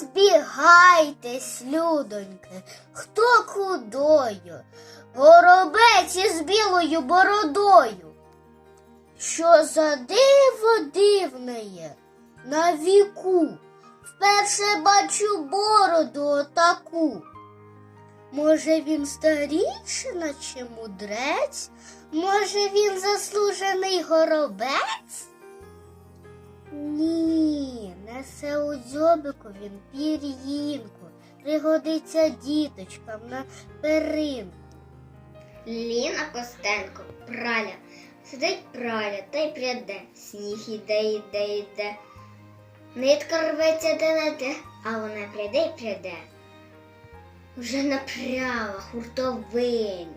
Розбігайтесь, людоньки, хто кудою, горобець із білою бородою. Що за диво дивне є на віку, вперше бачу бороду отаку. Може, він старіший, наче мудрець, може, він заслужений горобець? Ні, несе у дзьобику він пір'їнку, пригодиться діточкам на перинку. Ліна Костенко, праля, сидить праля та й пряде, сніг іде, іде, іде. Нитка рветься де не де, а вона пряде й пряде. Вже напряла хуртовинь,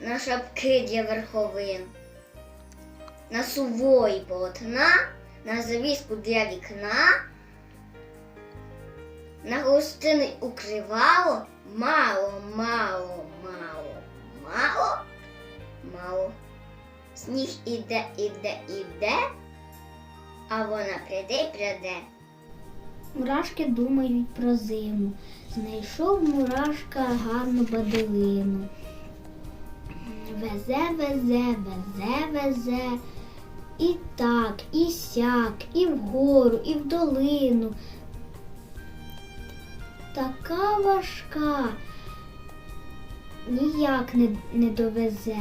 на шапки для верховин, на сувої полотна, на завіску для вікна, на гостини укривало мало, мало, мало, мало, мало. Сніг іде, іде, іде, а вона пряде й пряде. Мурашки думають про зиму. Знайшов мурашка гарну баделину. Везе, везе, везе, везе. І так, і сяк, і вгору, і в долину. Така важка, ніяк не, не довезе.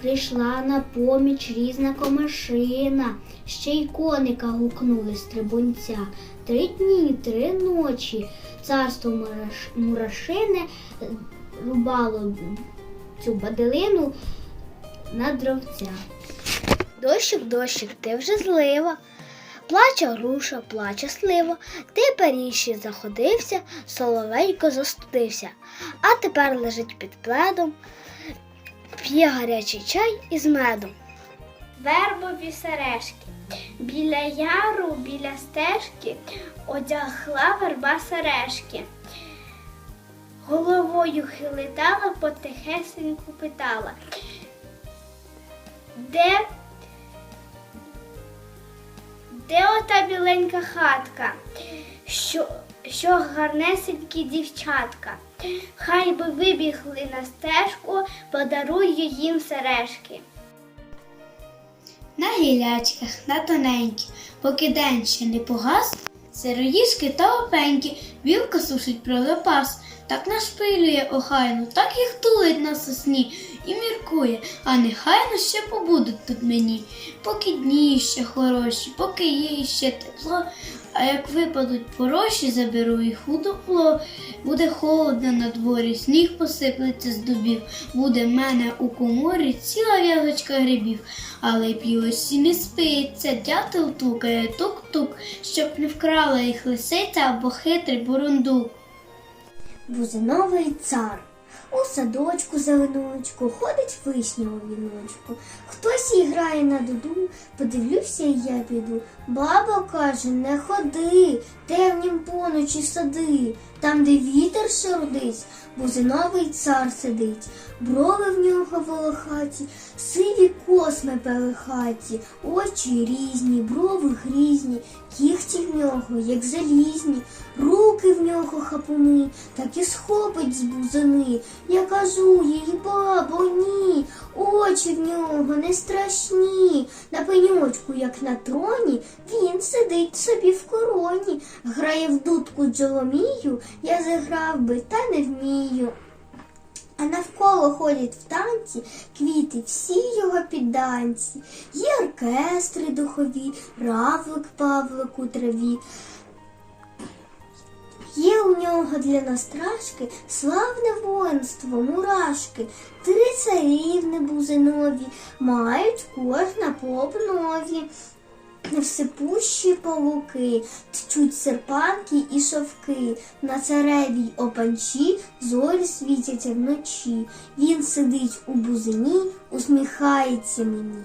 Прийшла на поміч різна комашина, ще й коника гукнули з трибунця. Три дні, три ночі царство мураш... мурашине рубало цю баделину на дровця. Дощик, дощик, ти вже злива. Плаче груша, плаче слива, ти періші заходився, соловейко застудився, а тепер лежить під пледом, п'є гарячий чай із медом. вербові сережки. Біля яру, біля стежки одягла верба сережки. Головою хилитала, потихесеньку питала. Де, де ота біленька хатка, що, що гарнесенькі дівчатка? Хай би вибігли на стежку, подарую їм сережки. На гілячках, на тоненьких, поки день ще не погас, сироїшки та опеньки, вілка сушить про запас, так нашпилює охайно, так їх тулить на сосні і міркує, а нехайно ще побудуть тут мені, поки дні ще хороші, поки є ще тепло, а як випадуть пороші, заберу їх у дупло. Буде холодно на дворі, сніг посиплеться з дубів, буде в мене у коморі ціла в'язочка грибів, але й п'ю осі не спиться, дятел тукає тук-тук, щоб не вкрала їх лисиця або хитрий бурундук. Бузиновий цар. У садочку зеленочку ходить вишня у віночку. Хтось їй грає на дуду, подивлюся, і я піду. Баба каже, не ходи, темнім поночі сади, там, де вітер шарудить, бузиновий цар сидить, брови в нього волохаті, сиві косми пелехаті, очі різні, брови грізні, кіхті в нього, як залізні, руки в нього хапуни, так і схопить з бузини. Я кажу їй, бабо, ні, очі в нього не страшні. На пеньочку, як на троні, він сидить собі в короні, грає в дудку джоломію, я заграв би, та не вмію. А навколо ходять в танці квіти, всі його підданці. Є оркестри духові, равлик павлик у траві. У нього для настрашки славне воїнство, мурашки, три царівни бузинові, мають кожна по обнові. Всепущі павуки, тчуть серпанки і шовки, на царевій опанчі зорі світяться вночі. Він сидить у бузині, усміхається мені.